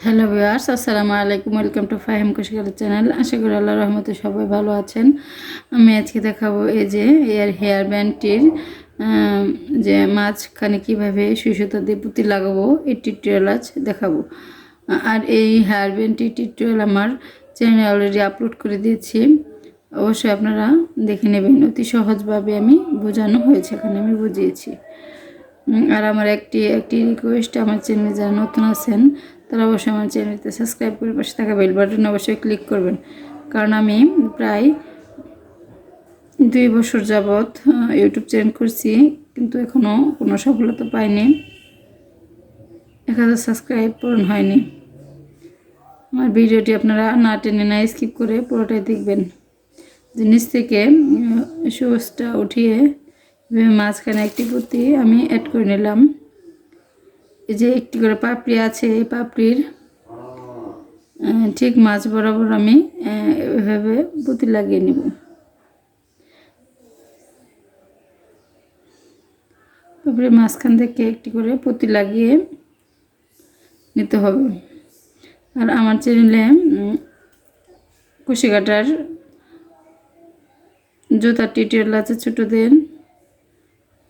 Hello viewers, আসসালামু আলাইকুম, welcome to Fahim Kushikar channel. আশা করি আল্লাহ রহমতে সবাই ভালো আছেন। আমি আজকে দেখাবো এই যে এর হেয়ার ব্যান্ডটির যে মাঝখানে কীভাবে সুসুতা দিয়ে পুঁতি লাগাবো, এই টিউটোরিয়াল আজ দেখাবো। আর এই হেয়ার ব্যান্ডটি টিউটোরিয়াল আমার চ্যানেলে অলরেডি আপলোড করে দিয়েছি। অবশ্যই আপনারা দেখে নেবেন, অতি সহজভাবে আমি বোঝানো হয়েছে, এখানে আমি বুঝিয়েছি। আর আমার একটি একটি রিকোয়েস্ট আমার চ্যানেলে যারা নতুন আছেন তারা অবশ্যই আমার চ্যানেলতে সাবস্ক্রাইব করে পাশে থাকা বেল বাটন অবশ্যই ক্লিক করবেন। কারণ আমি প্রায় দুই বছর যাবৎ ইউটিউব চ্যানেল করছি, কিন্তু এখনও কোনো সফলতা পাইনি। এক হাজার সাবস্ক্রাইব পূরণ হয়নি। আমার ভিডিওটি আপনারা না টেনে না স্কিপ করে পুরোটাই দেখবেন। জিনিস থেকে সুসটা উঠিয়ে মাঝখানে একটি পুঁতি আমি অ্যাড করে নিলাম। এই যে একটি করে পাপড়ি আছে, এই পাপড়ির ঠিক মাছ বরাবর আমি এভাবে পুঁতি লাগিয়ে নেব। পাপড়ির মাঝখান থেকে একটি করে পুঁতি লাগিয়ে নিতে হবে। আর আমার চ্যানেলে কুশি কাটার জুতার টিউটোরিয়াল আছে ছোটোদের।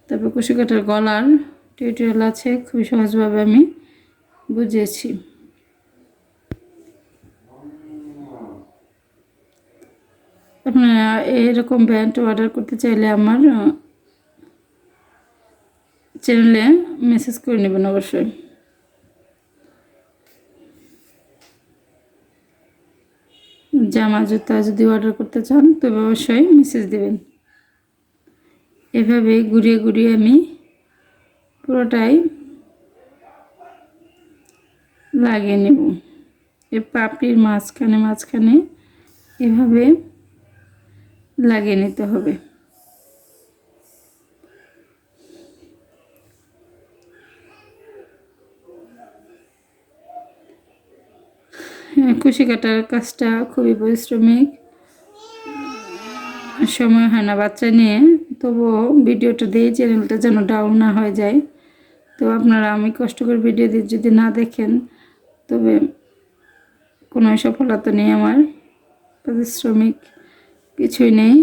তারপর কুশি কাটার গলার টিউটোরিয়াল আছে, খুবই সহজভাবে আমি বুঝিয়েছি আপনারা এরকম ব্যান্ড অর্ডার করতে চাইলে আমার চ্যানেলে মেসেজ করে নেবেন অবশ্যই। জামা জুতা যদি অর্ডার করতে চান, তবে অবশ্যই মেসেজ দেবেন। এভাবে ঘুরিয়ে ঘুরিয়ে আমি পুরোটাই লাগিয়ে নেব। এ পাপড়ির মাঝখানে মাঝখানে এভাবে লাগিয়ে নিতে হবে। হ্যাঁ, কুশি কাটার কাজটা খুবই পরিশ্রমিক। সময় হয় না বাচ্চা নিয়ে তবুও ভিডিওটা দিয়ে চ্যানেলটা যেন ডাউন না হয়ে যায়। তো আপনারা আমি কষ্ট করে ভিডিও দিয়ে যদি না দেখেন, তবে কোনো সফলতা নেই আমার। পারিশ্রমিক কিছুই নেই।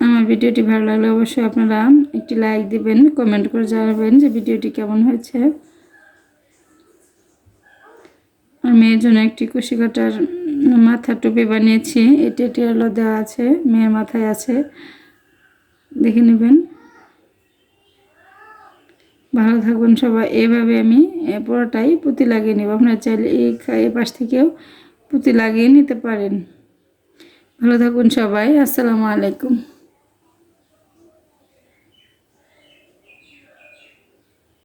আমার ভিডিওটি ভালো লাগলে অবশ্যই আপনারা একটি লাইক দিবেন কমেন্ট করে জানাবেন যে ভিডিওটি কেমন হয়েছে। আর মেয়ের জন্য একটি কুশি কাটার মাথা টুপি বানিয়েছি, এটি এটি হলো দেওয়া আছে, মেয়ের মাথায় আছে। দেখে নেবেন। ভালো থাকবেন সবাই, এভাবে আমি পুরোটাই পুঁতি লাগিয়ে নেব। আপনার চাইলে এই এ পাশ থেকেও পুঁতি লাগিয়ে নিতে পারেন। ভালো থাকুন সবাই, আসসালামু আলাইকুম।